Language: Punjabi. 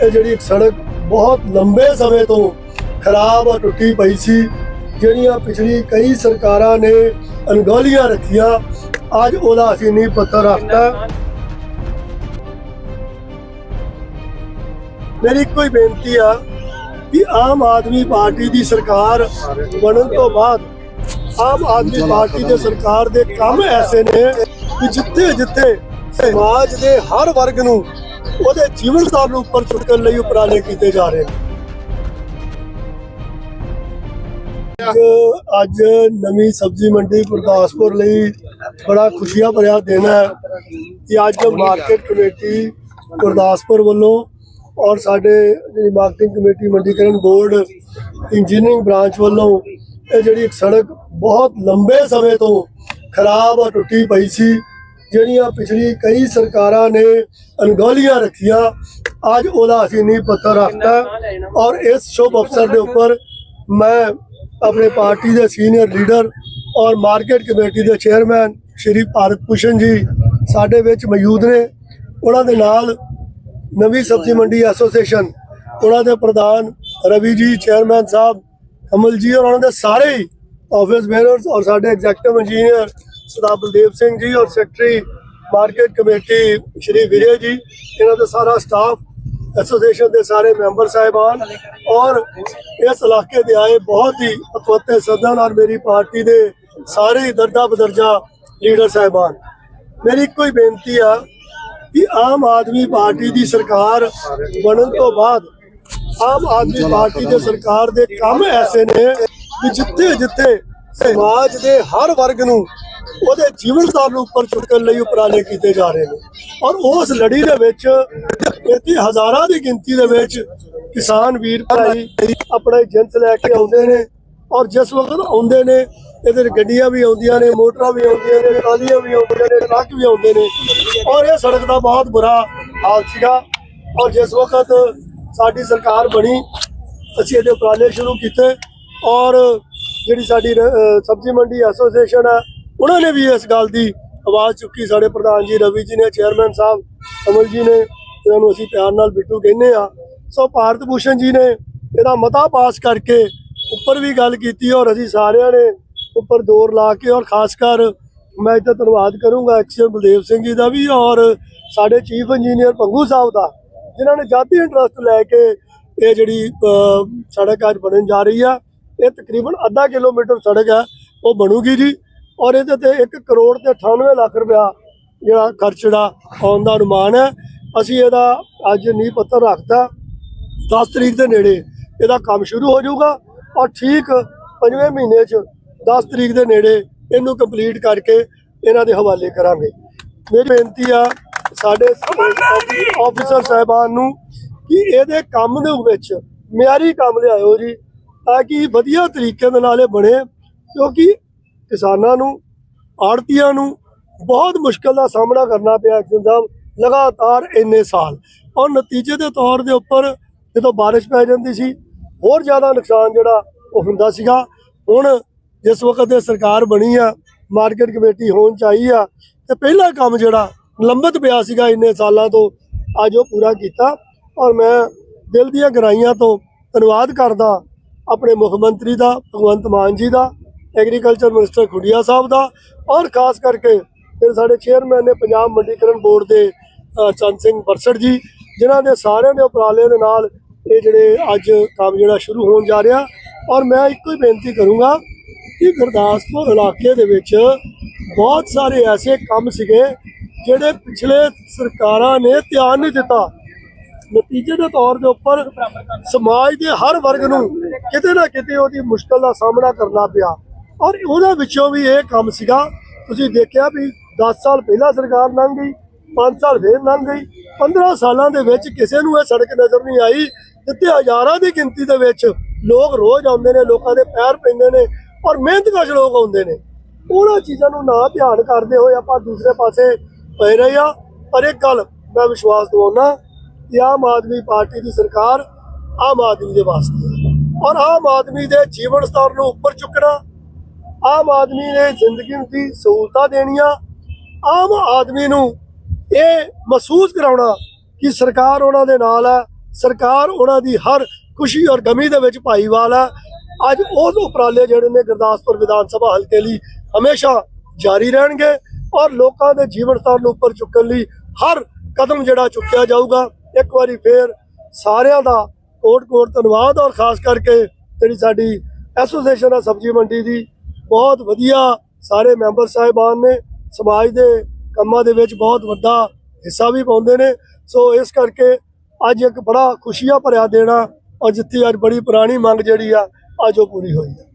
ਇਹ ਜਿਹੜੀ ਸੜਕ ਬਹੁਤ ਲੰਬੇ ਸਮੇਂ ਤੋਂ ਖਰਾਬ ਔਰ ਟੁੱਟੀ ਪਈ ਸੀ, ਜਿਹੜੀਆਂ ਪਿਛਲੀ ਕਈ ਸਰਕਾਰਾਂ ਨੇ ਅਣਗੌਲੀਆਂ ਰੱਖੀਆਂ, ਅੱਜ ਉਹਦਾ ਅਸੀਂ ਨੀਂਹ ਪੱਥਰ ਰੱਖਤਾ। ਮੇਰੀ ਇੱਕੋ ਹੀ ਬੇਨਤੀ ਆ ਕਿ ਆਮ ਆਦਮੀ ਪਾਰਟੀ ਦੀ ਸਰਕਾਰ ਬਣਨ ਤੋਂ ਬਾਅਦ, ਆਮ ਆਦਮੀ ਪਾਰਟੀ ਦੇ ਸਰਕਾਰ ਦੇ ਕੰਮ ਐਸੇ ਨੇ ਕਿ ਜਿੱਥੇ ਜਿੱਥੇ ਸਮਾਜ ਦੇ ਹਰ ਵਰਗ ਨੂੰ ਉਹਦੇ ਜੀਵਨ ਸਤਰ ਨੂੰ ਉੱਪਰ ਚੁੱਕਣ ਲਈ ਉਪਰਾਲੇ ਕੀਤੇ ਜਾ ਰਹੇ ਨੇ। ਅੱਜ- ਅੱਜ ਨਵੀਂ ਸਬਜ਼ੀ ਮੰਡੀ ਗੁਰਦਾਸਪੁਰ ਲਈ ਬੜਾ ਖੁਸ਼ੀਆਂ ਭਰਿਆ ਦਿਨ ਹੈ ਕਿ ਅੱਜ ਮਾਰਕੀਟ ਕਮੇਟੀ ਗੁਰਦਾਸਪੁਰ ਵੱਲੋਂ ਔਰ ਸਾਡੇ ਜਿਹੜੀ ਮਾਰਕੀਟਿੰਗ ਕਮੇਟੀ ਮੰਡੀਕਰਨ ਬੋਰਡ ਇੰਜੀਨੀਅਰਿੰਗ ਬ੍ਰਾਂਚ ਵੱਲੋਂ ਇਹ ਜਿਹੜੀ ਇੱਕ ਸੜਕ ਬਹੁਤ ਲੰਬੇ ਸਮੇਂ ਤੋਂ ਖਰਾਬ ਔਰ ਟੁੱਟੀ ਪਈ ਸੀ। ਜਿਹੜੀਆਂ ਪਿਛਲੀ ਕਈ ਸਰਕਾਰਾਂ ਨੇ ਅਣਗੌਲੀਆਂ ਰੱਖੀਆਂ, ਅੱਜ ਉਹਦਾ ਅਸੀਂ ਨੀਂਹ ਪੱਥਰ ਰੱਖਦਾ ਔਰ ਇਸ ਸ਼ੁਭ ਅਵਸਰ ਦੇ ਉੱਪਰ ਮੈਂ ਆਪਣੇ ਪਾਰਟੀ ਦੇ ਸੀਨੀਅਰ ਲੀਡਰ ਔਰ ਮਾਰਕੀਟ ਕਮੇਟੀ ਦੇ ਚੇਅਰਮੈਨ ਸ਼੍ਰੀ ਭਾਰਤ ਭੂਸ਼ਣ ਜੀ ਸਾਡੇ ਵਿੱਚ ਮੌਜੂਦ ਨੇ। ਉਹਨਾਂ ਦੇ ਨਾਲ ਨਵੀਂ ਸਬਜ਼ੀ ਮੰਡੀ ਐਸੋਸੀਏਸ਼ਨ, ਉਹਨਾਂ ਦੇ ਪ੍ਰਧਾਨ ਰਵੀ ਜੀ, ਚੇਅਰਮੈਨ ਸਾਹਿਬ, ਕਮਲ ਜੀ ਔਰ ਉਹਨਾਂ ਦੇ ਸਾਰੇ ਹੀ ਆਫਿਸ ਬੇਅਰਰਸ ਔਰ ਸਾਡੇ ਐਗਜ਼ੈਕਟਿਵ ਇੰਜੀਨੀਅਰ ਸਰਦਾਰ ਬਲਦੇਵ ਸਿੰਘ ਜੀ ਔਰ secretary market committee Shri Vijay ji, ਇਹਨਾਂ ਦਾ ਸਾਰਾ ਸਟਾਫ ਐਸੋਸੀਏਸ਼ਨ ਦੇ ਸਾਰੇ ਮੈਂਬਰ ਸਾਹਿਬਾਨ ਔਰ ਇਸ ਇਲਾਕੇ ਦੇ ਆਏ ਬਹੁਤ ਹੀ ਅਤਵਤੇ ਸੱਜਣ ਔਰ ਮੇਰੀ ਪਾਰਟੀ ਦੇ ਸਾਰੇ ਹੀ ਦਰਜਾ ਬਦਰਜਾ ਲੀਡਰ ਸਾਹਿਬਾਨ। ਮੇਰੀ ਇੱਕੋ ਹੀ ਬੇਨਤੀ ਆ ਕਿ ਆਮ ਆਦਮੀ ਪਾਰਟੀ ਦੀ ਸਰਕਾਰ ਬਣਨ ਤੋਂ ਬਾਅਦ ਆਮ ਆਦਮੀ ਪਾਰਟੀ ਦੇ ਸਰਕਾਰ ਦੇ ਕੰਮ ਐਸੇ ਨੇ ਕਿ ਜਿੱਥੇ ਜਿੱਥੇ ਸਮਾਜ ਦੇ ਹਰ ਵਰਗ ਨੂੰ ਉਹਦੇ ਜੀਵਨ ਸਤਰ ਨੂੰ ਉੱਪਰ ਚੁੱਕਣ ਲਈ ਉਪਰਾਲੇ ਕੀਤੇ ਜਾ ਰਹੇ ਨੇ। ਔਰ ਉਸ ਲੜੀ ਦੇ ਵਿੱਚ, ਇੱਥੇ ਹਜ਼ਾਰਾਂ ਦੀ ਗਿਣਤੀ ਦੇ ਵਿੱਚ ਕਿਸਾਨ ਵੀਰ ਭਾਈ ਆਪਣੇ ਜਿੰਸ ਲੈ ਕੇ ਆਉਂਦੇ ਨੇ। ਔਰ ਜਿਸ ਵਕਤ ਆਉਂਦੇ ਨੇ ਇਹਦੇ ਗੱਡੀਆਂ ਵੀ ਆਉਂਦੀਆਂ ਨੇ, ਮੋਟਰਾਂ ਵੀ ਆਉਂਦੀਆਂ ਨੇ, ਟਰਾਲੀਆਂ ਵੀ ਆਉਂਦੀਆਂ ਨੇ, ਟਰੱਕ ਵੀ ਆਉਂਦੇ ਨੇ। ਔਰ ਇਹ ਸੜਕ ਦਾ ਬਹੁਤ ਬੁਰਾ ਹਾਲ ਸੀਗਾ। ਔਰ ਜਿਸ ਵਕਤ ਸਾਡੀ ਸਰਕਾਰ ਬਣੀ, ਅਸੀਂ ਇਹਦੇ ਉਪਰਾਲੇ ਸ਼ੁਰੂ ਕੀਤੇ। ਔਰ ਜਿਹੜੀ ਸਾਡੀ ਸਬਜ਼ੀ ਮੰਡੀ ਐਸੋਸੀਏਸ਼ਨ ਹੈ ਉਹਨਾਂ ਨੇ ਵੀ ਇਸ ਗੱਲ ਦੀ ਆਵਾਜ਼ ਚੁੱਕੀ। ਸਾਡੇ ਪ੍ਰਧਾਨ ਜੀ ਰਵੀ ਜੀ ਨੇ, ਚੇਅਰਮੈਨ ਸਾਹਿਬ ਕਮਲ ਜੀ ਨੇ, ਇਹਨਾਂ ਨੂੰ ਅਸੀਂ ਪਿਆਰ ਨਾਲ ਬਿੱਟੂ ਕਹਿੰਦੇ ਆ ਸੋ ਭਾਰਤ ਭੂਸ਼ਣ ਜੀ ਨੇ ਇਹਦਾ ਮਤਾ ਪਾਸ ਕਰਕੇ ਉੱਪਰ ਵੀ ਗੱਲ ਕੀਤੀ ਔਰ ਅਸੀਂ ਸਾਰਿਆਂ ਨੇ ਉੱਪਰ ਜ਼ੋਰ ਲਾ ਕੇ ਔਰ ਖਾਸ ਕਰ ਮੈਂ ਇੱਥੇ ਧੰਨਵਾਦ ਕਰੂੰਗਾ ਐਕਸ਼ਨ ਬਲਦੇਵ ਸਿੰਘ ਜੀ ਦਾ ਵੀ ਔਰ ਸਾਡੇ ਚੀਫ ਇੰਜੀਨੀਅਰ ਪੰਗੂ ਸਾਹਿਬ ਦਾ, ਜਿਨ੍ਹਾਂ ਨੇ ਜਾਤੀ ਇੰਟਰਸਟ ਲੈ ਕੇ ਇਹ ਜਿਹੜੀ ਸੜਕ ਅੱਜ ਬਣਨ ਜਾ ਰਹੀ ਆ। ਇਹ ਤਕਰੀਬਨ ਅੱਧਾ ਕਿਲੋਮੀਟਰ ਸੜਕ ਹੈ ਉਹ ਬਣੂਗੀ ਜੀ। ਔਰ ਇਹਦੇ ਤੇ 1 ਕਰੋੜ ਤੇ 98 ਲੱਖ ਰੁਪਇਆ ਜਿਹੜਾ ਖਰਚ ਜਿਹੜਾ ਆਉਣ ਦਾ ਅਨੁਮਾਨ ਹੈ। ਅਸੀਂ ਇਹਦਾ ਅੱਜ ਨੀਂਹ ਪੱਥਰ ਰੱਖਤਾ 10 ਤਰੀਕ ਦੇ ਨੇੜੇ। ਇਹਦਾ ਕੰਮ ਸ਼ੁਰੂ ਹੋ ਜਾਊਗਾ ਔਰ ਠੀਕ ਪੰਜਵੇਂ ਮਹੀਨੇ 'ਚ 10 ਤਰੀਕ ਦੇ ਨੇੜੇ ਇਹਨੂੰ ਕੰਪਲੀਟ ਕਰਕੇ ਇਹਨਾਂ ਦੇ ਹਵਾਲੇ ਕਰਾਂਗੇ। ਮੇਰੀ ਬੇਨਤੀ ਆ ਸਾਡੇ ਆਫੀਸਰ ਸਾਹਿਬਾਨ ਨੂੰ ਕਿ ਇਹਦੇ ਕੰਮ ਦੇ ਵਿੱਚ ਮਿਆਰੀ ਕੰਮ ਲਿਆਇਓ ਜੀ, ਤਾਂ ਕਿ ਵਧੀਆ ਤਰੀਕੇ ਦੇ ਨਾਲ ਇਹ ਬਣੇ, ਕਿਉਂਕਿ ਕਿਸਾਨਾਂ ਨੂੰ ਆੜਤੀਆਂ ਨੂੰ ਬਹੁਤ ਮੁਸ਼ਕਲ ਦਾ ਸਾਹਮਣਾ ਕਰਨਾ ਪਿਆ ਐਕਸ਼ਨ ਸਾਹਿਬ, ਲਗਾਤਾਰ ਇੰਨੇ ਸਾਲ। ਔਰ ਨਤੀਜੇ ਦੇ ਤੌਰ ਦੇ ਉੱਪਰ ਜਦੋਂ ਬਾਰਿਸ਼ ਪੈ ਜਾਂਦੀ ਸੀ, ਹੋਰ ਜ਼ਿਆਦਾ ਨੁਕਸਾਨ ਜਿਹੜਾ ਉਹ ਹੁੰਦਾ ਸੀਗਾ। ਹੁਣ ਜਿਸ ਵਕਤ ਇਹ ਸਰਕਾਰ ਬਣੀ ਆ, ਮਾਰਕੀਟ ਕਮੇਟੀ ਹੋਣ ਚਾਹੀ ਆ, ਤੇ ਪਹਿਲਾ ਕੰਮ ਜਿਹੜਾ ਲੰਬਤ ਪਿਆ ਸੀਗਾ ਇੰਨੇ ਸਾਲਾਂ ਤੋਂ, ਅੱਜ ਉਹ ਪੂਰਾ ਕੀਤਾ। ਔਰ ਮੈਂ ਦਿਲ ਦੀਆਂ ਗਰਾਈਆਂ ਤੋਂ ਧੰਨਵਾਦ ਕਰਦਾ ਆਪਣੇ ਮੁੱਖ ਮੰਤਰੀ ਦਾ, ਭਗਵੰਤ ਮਾਨ ਜੀ ਦਾ ਐਗਰੀਕਲਚਰ ਮਿਨਿਸਟਰ ਖੁੱਡੀਆ ਸਾਹਿਬ ਦਾ ਔਰ ਖਾਸ ਕਰਕੇ ਫਿਰ ਸਾਡੇ ਚੇਅਰਮੈਨ ਨੇ ਪੰਜਾਬ ਮੰਡੀਕਰਨ ਬੋਰਡ ਦੇ ਚੰਦ ਸਿੰਘ ਬਰਸੜ ਜੀ, ਜਿਨ੍ਹਾਂ ਦੇ ਸਾਰਿਆਂ ਦੇ ਉਪਰਾਲੇ ਦੇ ਨਾਲ ਇਹ ਜਿਹੜੇ ਅੱਜ ਕੰਮ ਜਿਹੜਾ ਸ਼ੁਰੂ ਹੋਣ ਜਾ ਰਿਹਾ। ਔਰ ਮੈਂ ਇੱਕੋ ਹੀ ਬੇਨਤੀ ਕਰੂੰਗਾ ਕਿ ਗੁਰਦਾਸਪੁਰ ਇਲਾਕੇ ਦੇ ਵਿੱਚ ਬਹੁਤ ਸਾਰੇ ਐਸੇ ਕੰਮ ਸੀਗੇ ਜਿਹੜੇ ਪਿਛਲੇ ਸਰਕਾਰਾਂ ਨੇ ਧਿਆਨ ਨਹੀਂ ਦਿੱਤਾ। ਨਤੀਜੇ ਦੇ ਤੌਰ ਦੇ ਉੱਪਰ ਸਮਾਜ ਦੇ ਹਰ ਵਰਗ ਨੂੰ ਕਿਤੇ ਨਾ ਕਿਤੇ ਉਹਦੀ ਮੁਸ਼ਕਲ ਦਾ ਸਾਹਮਣਾ ਕਰਨਾ ਪਿਆ। ਔਰ ਉਹਦੇ ਵਿੱਚੋਂ ਵੀ ਇਹ ਕੰਮ ਸੀਗਾ, ਤੁਸੀਂ ਦੇਖਿਆ ਵੀ 10 ਸਾਲ ਪਹਿਲਾਂ ਸਰਕਾਰ ਲੰਘ ਗਈ 5 ਸਾਲ ਫੇਰ ਲੰਘ ਗਈ 15 ਸਾਲਾਂ ਦੇ ਵਿੱਚ ਕਿਸੇ ਨੂੰ ਇਹ ਸੜਕ ਨਜ਼ਰ ਨਹੀਂ ਆਈ, ਜਿੱਥੇ ਹਜ਼ਾਰਾਂ ਦੀ ਗਿਣਤੀ ਦੇ ਵਿੱਚ ਲੋਕ ਰੋਜ਼ ਆਉਂਦੇ ਨੇ, ਲੋਕਾਂ ਦੇ ਪੈਰ ਪੈਂਦੇ ਨੇ ਔਰ ਮਿਹਨਤਕਸ਼ ਲੋਕ ਆਉਂਦੇ ਨੇ। ਉਹਨਾਂ ਚੀਜ਼ਾਂ ਨੂੰ ਨਾ ਧਿਆਨ ਕਰਦੇ ਹੋਏ ਆਪਾਂ ਦੂਸਰੇ ਪਾਸੇ ਪਏ ਰਹੇ ਆ ਪਰ ਇੱਕ ਗੱਲ ਮੈਂ ਵਿਸ਼ਵਾਸ ਦਿਵਾਉਣਾ ਕਿ ਆਮ ਆਦਮੀ ਪਾਰਟੀ ਦੀ ਸਰਕਾਰ ਆਮ ਆਦਮੀ ਦੇ ਵਾਸਤੇ ਹੈ। ਔਰ ਆਮ ਆਦਮੀ ਦੇ ਜੀਵਨ ਸਤਰ ਨੂੰ ਉੱਪਰ ਚੁੱਕਣਾ ਆਮ ਆਦਮੀ ਨੇ ਜ਼ਿੰਦਗੀ ਦੀ ਸਹੂਲਤਾਂ ਦੇਣੀਆਂ? ਆਮ ਆਦਮੀ ਨੂੰ ਇਹ ਮਹਿਸੂਸ ਕਰਾਉਣਾ ਕਿ ਸਰਕਾਰ ਉਹਨਾਂ ਦੇ ਨਾਲ ਹੈ, ਸਰਕਾਰ ਉਹਨਾਂ ਦੀ ਹਰ ਖੁਸ਼ੀ ਔਰ ਗਮੀ ਦੇ ਵਿੱਚ ਭਾਈਵਾਲ ਹੈ। ਅੱਜ ਉਹ ਉਪਰਾਲੇ ਜਿਹੜੇ ਨੇ ਗੁਰਦਾਸਪੁਰ ਵਿਧਾਨ ਸਭਾ ਹਲਕੇ ਲਈ ਹਮੇਸ਼ਾ ਜਾਰੀ ਰਹਿਣਗੇ ਔਰ ਲੋਕਾਂ ਦੇ ਜੀਵਨ ਸਤਰ ਨੂੰ ਉੱਪਰ ਚੁੱਕਣ ਲਈ ਹਰ ਕਦਮ ਜਿਹੜਾ ਚੁੱਕਿਆ ਜਾਊਗਾ। ਇੱਕ ਵਾਰੀ ਫੇਰ ਸਾਰਿਆਂ ਦਾ ਕੋਟ ਕੋਟ ਧੰਨਵਾਦ ਔਰ ਖਾਸ ਕਰਕੇ ਜਿਹੜੀ ਸਾਡੀ ਐਸੋਸੀਏਸ਼ਨ ਹੈ ਸਬਜ਼ੀ ਮੰਡੀ ਦੀ ਬਹੁਤ ਵਧੀਆ ਸਾਰੇ ਮੈਂਬਰ ਸਾਹਿਬਾਨ ਨੇ ਸਮਾਜ ਦੇ ਕੰਮਾਂ ਦੇ ਵਿੱਚ ਬਹੁਤ ਵੱਡਾ ਹਿੱਸਾ ਵੀ ਪਾਉਂਦੇ ਨੇ। ਸੋ ਇਸ ਕਰਕੇ ਅੱਜ ਇੱਕ ਬੜਾ ਖੁਸ਼ੀਆਂ ਭਰਿਆ ਦੇਣਾ ਔਰ ਜਿੱਥੇ ਅੱਜ ਬੜੀ ਪੁਰਾਣੀ ਮੰਗ ਜਿਹੜੀ ਆ, ਅੱਜ ਉਹ ਪੂਰੀ ਹੋਈ ਹੈ